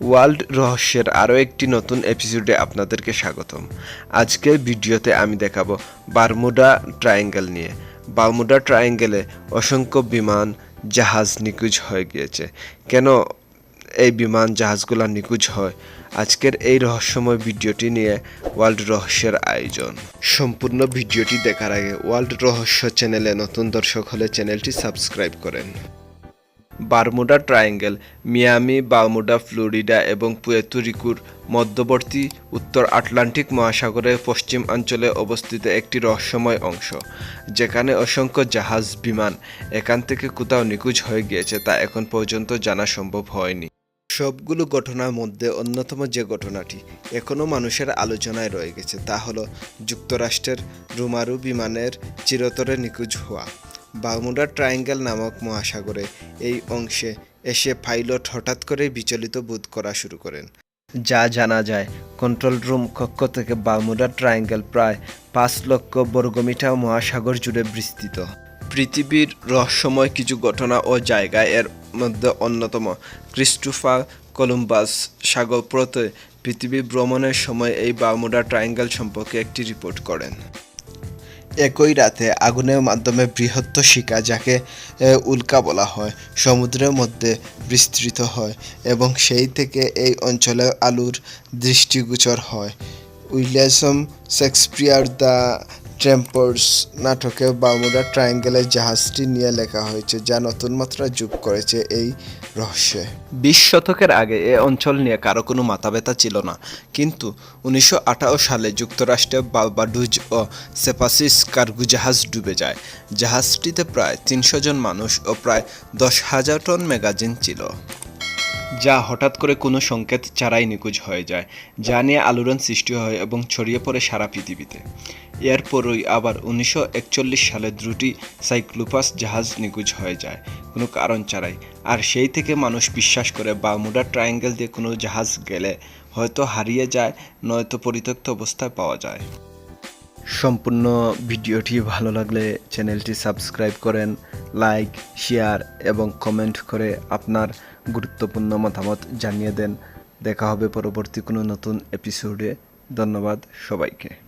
World রহস্যের আরও একটি নতুন এপিসোডে আপনাদেরকে স্বাগতম। আজকের ভিডিওতে আমি দেখাবো বারমুডা ট্রায়াঙ্গেল নিয়ে। বারমুডা ট্রায়াঙ্গেলে অসংখ্য বিমান জাহাজ নিখোঁজ হয়ে গিয়েছে। কেন এই বিমান জাহাজগুলো নিখোঁজ হয়? আজকের এই রহস্যময় ভিডিওটি নিয়ে ওয়ার্ল্ড রহস্যের আয়োজন। সম্পূর্ণ ভিডিওটি দেখার আগে ওয়ার্ল্ড রহস্য চ্যানেলে নতুন দর্শক হলে চ্যানেলটি সাবস্ক্রাইব করেন। Bermuda triangle, Miami, Bermuda, Florida এবং পুয়েতুরিকুর মধ্যবর্তী উত্তর আটলান্টিক মহাসাগরের পশ্চিম অঞ্চলে অবস্থিত একটি রহস্যময় অংশ, যেখানে অসংখ্য জাহাজ, বিমান এখান থেকে কোথাও নিখোঁজ হয়ে গিয়েছে তা এখন পর্যন্ত জানা সম্ভব হয়নি। সবগুলো ঘটনার মধ্যে অন্যতম যে ঘটনাটি এখনও মানুষের আলোচনায় রয়ে গেছে তা হলো যুক্তরাষ্ট্রের রুমারু বিমানের চিরতরে নিখোঁজ হওয়া। বারমুডা ট্রায়াঙ্গেল নামক মহাসাগরে এই অংশে এসে পাইলট হঠাৎ করে বিচলিত বোধ করা শুরু করেন। যা জানা যায় কন্ট্রোল রুম কক্ষ থেকে বারমুডা ট্রায়াঙ্গেল প্রায় পাঁচ লক্ষ বর্গমিটার মহাসাগর জুড়ে বিস্তৃত। পৃথিবীর রহস্যময় কিছু ঘটনা ও জায়গা এর মধ্যে অন্যতম, ক্রিস্টোফার কলম্বাস সাগরপথে পৃথিবী ভ্রমণের সময় এই বারমুডা ট্রায়াঙ্গেল সম্পর্কে একটি রিপোর্ট করেন। একই রাতে আগুনের মাধ্যমে বৃহত্ত শিকা যাকে উল্কা বলা হয়, সমুদ্রের মধ্যে বিস্তৃত হয় এবং সেই থেকে এই অঞ্চলে আলুর দৃষ্টিগোচর হয়। উইলিয়াম শেক্সপিয়ার দ্য ট্রেম্পার্স নাটকে বামুডা ট্রায়াঙ্গেলের জাহাজটি নিয়ে লেখা হয়েছে, যা নতুন মাত্রা যোগ করেছে এই রহস্যে। বিশ শতকের আগে এ অঞ্চল নিয়ে কারও কোনো মাথা ব্যথা ছিল না। কিন্তু উনিশশো আঠাশ সালে যুক্তরাষ্ট্রে বাবাডুজ ও সেপাসিস কার্গু জাহাজ ডুবে যায়। জাহাজটিতে প্রায় তিনশো জন মানুষ ও প্রায় দশ হাজার টন ম্যাগাজিন ছিল। যা হঠাৎ করে কোনো সংকেত ছাড়াই নিখোঁজ হয়ে যায়, যা নিয়ে আলোড়ন সৃষ্টি হয় এবং ছড়িয়ে পড়ে সারা পৃথিবীতে। এরপরই আবার উনিশশো একচল্লিশ সালে দ্রুটি সাইক্লোপাস জাহাজ নিখোঁজ হয়ে যায়, কোনো কারণ ছাড়াই। আর সেই থেকে মানুষ বিশ্বাস করে বা বারমুডা ট্রায়াঙ্গেল দিয়ে কোনো জাহাজ গেলে হয়তো হারিয়ে যায়, নয়তো পরিত্যক্ত অবস্থায় পাওয়া যায়। সম্পূর্ণ ভিডিওটি ভালো লাগলে চ্যানেলটি সাবস্ক্রাইব করেন। লাইক শেয়ার এবং কমেন্ট করে আপনার গুরুত্বপূর্ণ মতামত জানিয়ে দেন। দেখা হবে পরবর্তী কোনো নতুন এপিসোডে ধন্যবাদ সবাইকে।